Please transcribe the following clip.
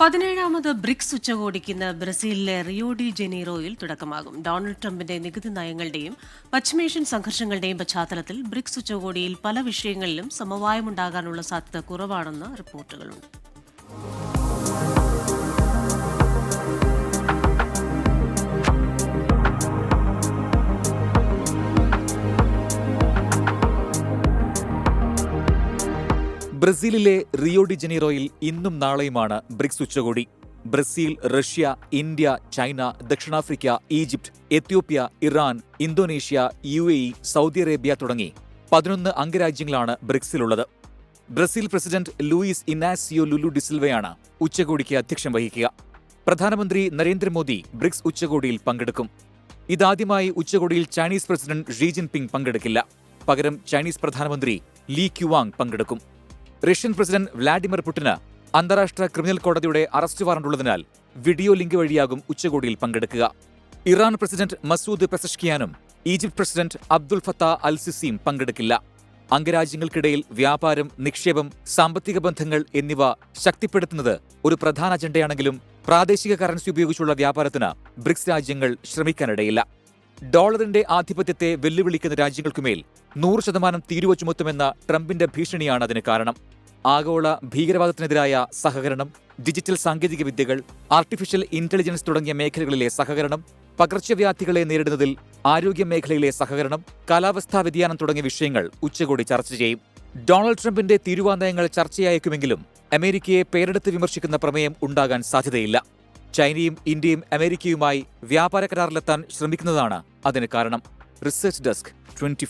പതിനേഴാമത് BRICS ഉച്ചകോടിക്ക് ഇന്ന് ബ്രസീലിലെ റിയോ ഡി ജനീറോയിൽ തുടക്കമാകും. ഡൊണാൾഡ് ട്രംപിന്റെ നികുതി നയങ്ങളുടെയും പശ്ചിമേഷ്യൻ സംഘർഷങ്ങളുടെയും പശ്ചാത്തലത്തിൽ ബ്രിക്സ് ഉച്ചകോടിയിൽ പല വിഷയങ്ങളിലും സമവായമുണ്ടാകാനുള്ള സാധ്യത കുറവാണെന്ന് റിപ്പോർട്ടുകളുണ്ട്. ബ്രസീലിലെ റിയോ ഡി ജനീറോയിൽ ഇന്നും നാളെയുമാണ് ബ്രിക്സ് ഉച്ചകോടി. ബ്രസീൽ റഷ്യ ഇന്ത്യ ചൈന ദക്ഷിണാഫ്രിക്ക ഈജിപ്ത് എത്യോപ്യ ഇറാൻ ഇന്തോനേഷ്യ യു സൗദി അറേബ്യ തുടങ്ങി പതിനൊന്ന് അംഗരാജ്യങ്ങളാണ് ബ്രിക്സിലുള്ളത്. Brazil president Luiz Inacio Lula ഡിസിൽവയാണ് ഉച്ചകോടിക്ക് അധ്യക്ഷം വഹിക്കുക. പ്രധാനമന്ത്രി നരേന്ദ്രമോദി ബ്രിക്സ് ഉച്ചകോടിയിൽ പങ്കെടുക്കും. ഇതാദ്യമായി ഉച്ചകോടിയിൽ ചൈനീസ് പ്രസിഡന്റ് ഷീ ജിൻപിങ് പങ്കെടുക്കില്ല. പകരം ചൈനീസ് പ്രധാനമന്ത്രി ലീ ക്യുവാങ് പങ്കെടുക്കും. റഷ്യൻ പ്രസിഡന്റ് വ്ളാഡിമിർ പുടിന് അന്താരാഷ്ട്ര ക്രിമിനൽ കോടതിയുടെ അറസ്റ്റ് വാറണ്ടുള്ളതിനാൽ വീഡിയോ ലിങ്ക് വഴിയാകും ഉച്ചകോടിയിൽ പങ്കെടുക്കുക. Iran president Masoud പെസഷ്കിയാനും Egypt president Abdel Fattah al സിസിയും പങ്കെടുക്കില്ല. അംഗരാജ്യങ്ങൾക്കിടയിൽ വ്യാപാരം നിക്ഷേപം സാമ്പത്തിക ബന്ധങ്ങൾ എന്നിവ ശക്തിപ്പെടുത്തുന്നത് ഒരു പ്രധാന അജണ്ടയാണെങ്കിലും പ്രാദേശിക കറൻസി ഉപയോഗിച്ചുള്ള വ്യാപാരത്തിന് ബ്രിക്സ് രാജ്യങ്ങൾ ശ്രമിക്കാനിടയില്ല. ഡോളറിന്റെ ആധിപത്യത്തെ വെല്ലുവിളിക്കുന്ന രാജ്യങ്ങൾക്കുമേൽ നൂറ് ശതമാനം തീരുവ ചുമത്തുമെന്ന ട്രംപിന്റെ ഭീഷണിയാണ് അതിന് കാരണം. ആഗോള ഭീകരവാദത്തിനെതിരായ സഹകരണം ഡിജിറ്റൽ സാങ്കേതിക വിദ്യകൾ ആർട്ടിഫിഷ്യൽ ഇന്റലിജൻസ് തുടങ്ങിയ മേഖലകളിലെ സഹകരണം പകർച്ചവ്യാധികളെ നേരിടുന്നതിൽ ആരോഗ്യ മേഖലയിലെ സഹകരണം കാലാവസ്ഥാ വ്യതിയാനം തുടങ്ങിയ വിഷയങ്ങൾ ഉച്ചകോടി ചർച്ച ചെയ്യും. ഡൊണാൾഡ് ട്രംപിന്റെ തീരുവാനയങ്ങൾ ചർച്ചയായേക്കുമെങ്കിലും അമേരിക്കയെ പേരെടുത്ത് വിമർശിക്കുന്ന പ്രമേയം ഉണ്ടാകാൻ സാധ്യതയില്ല. ചൈനയും ഇന്ത്യയും അമേരിക്കയുമായി വ്യാപാര കരാറിലെത്താൻ ശ്രമിക്കുന്നതാണ് അതിന് കാരണം. Research desk twenty